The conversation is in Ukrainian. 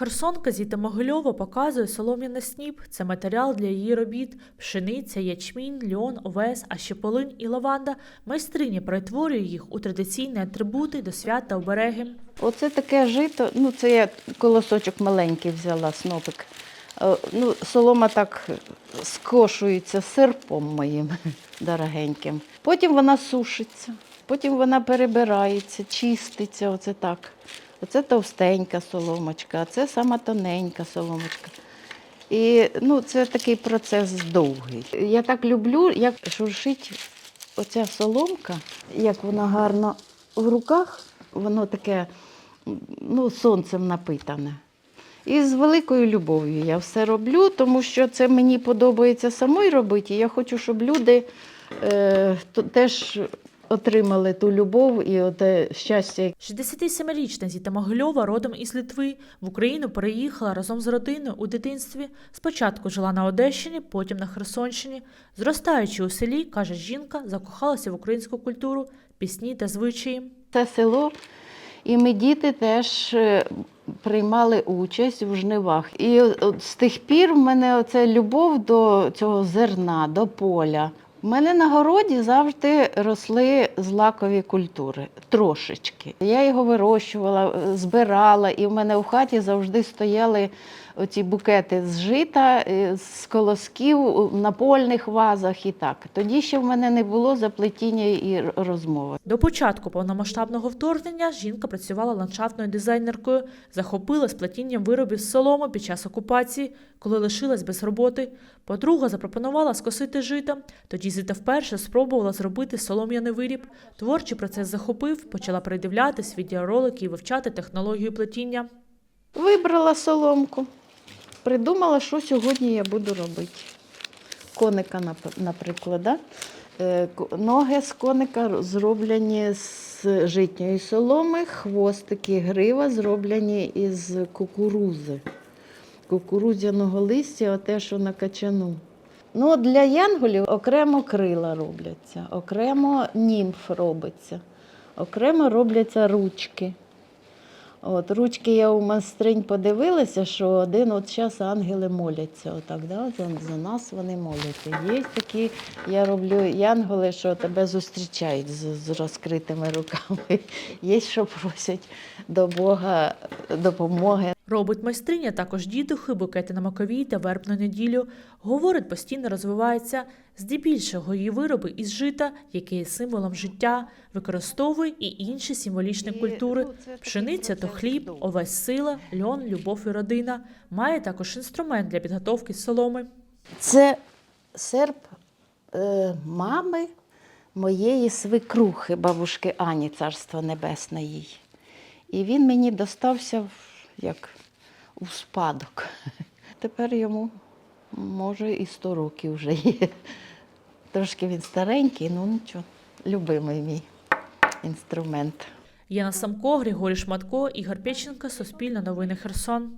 Херсонка Зіта Могильова показує солом'яний сніп. Це матеріал для її робіт. Пшениця, ячмінь, льон, овес, а ще полинь і лаванда. Майстриня перетворює їх у традиційні атрибути до свят та обереги. Оце таке жито, ну це я колосочок маленький взяла, снопик. Е, Ну, солома так скошується серпом моїм дорогеньким. Потім вона сушиться, потім вона перебирається, чиститься, оце так. Оце товстенька соломочка, а це сама тоненька соломочка. І ну, це такий процес довгий. Я так люблю, як шуршить оця соломка, як вона гарно в руках, воно таке ну, сонцем напитане. І з великою любов'ю я все роблю, тому що це мені подобається самой робити. Я хочу, щоб люди е, теж отримали ту любов і те щастя, 67-річна Зіта Могильова родом із Литви. В Україну переїхала разом з родиною у дитинстві. Спочатку жила на Одещині, потім на Херсонщині. Зростаючи у селі, каже жінка, закохалася в українську культуру, пісні та звичаї. це село. І ми діти теж е, приймали участь в жнивах. І от з тих пір в мене оця любов до цього зерна, до поля. У мене на городі завжди росли злакові культури, трошечки. Я його вирощувала, збирала, і в мене в хаті завжди стояли оці букети з жита, е, з колосків у напольних вазах і так. Тоді ще в мене не було заплетіння і розмови. До початку повномасштабного вторгнення жінка працювала ландшафтною дизайнеркою, захопилась плетінням виробів з соломи під час окупації, коли лишилась без роботи. Подруга запропонувала скосити жита. Тоді Зіта вперше спробувала зробити солом'яний виріб. Творчий процес захопив, почала передивлятись відеоролики і вивчати технологію плетіння. Вибрала соломку, придумала, що сьогодні я буду робити. Коника, наприклад. Да? Е, Ноги з коника зроблені з житньої соломи, хвостики, грива зроблені із кукурузи. Кукурудзяного листя, оте, що на качану. Ну, для янголів окремо крила робляться, окремо німф робиться, окремо робляться ручки. От, ручки я у майстринь подивилася, що один от зараз ангели моляться. Отак, да? за, за нас вони моляться. Є такі, я роблю янголи, що тебе зустрічають з, з розкритими руками. Є, що просять до Бога допомоги. Робить майстриня також дідухи, букети на маковій та вербну неділю. Говорить, постійно розвивається. Здебільшого її вироби із жита, яке є символом життя, використовує і інші символічні культури. ну, Пшениця то хліб, овес сила, льон, любов і родина. Має також інструмент для підготовки соломи. Це серп е, мами моєї свекрухи, бабушки Ані, царство небесне їй. І він мені достався в, як у спадок. Тепер йому, може, і 100 років вже є. Трошки він старенький, ну нічого, любимий мій інструмент. Яна Самко, Григорій Шматко, Ігор Печенко, Суспільне новини Херсон.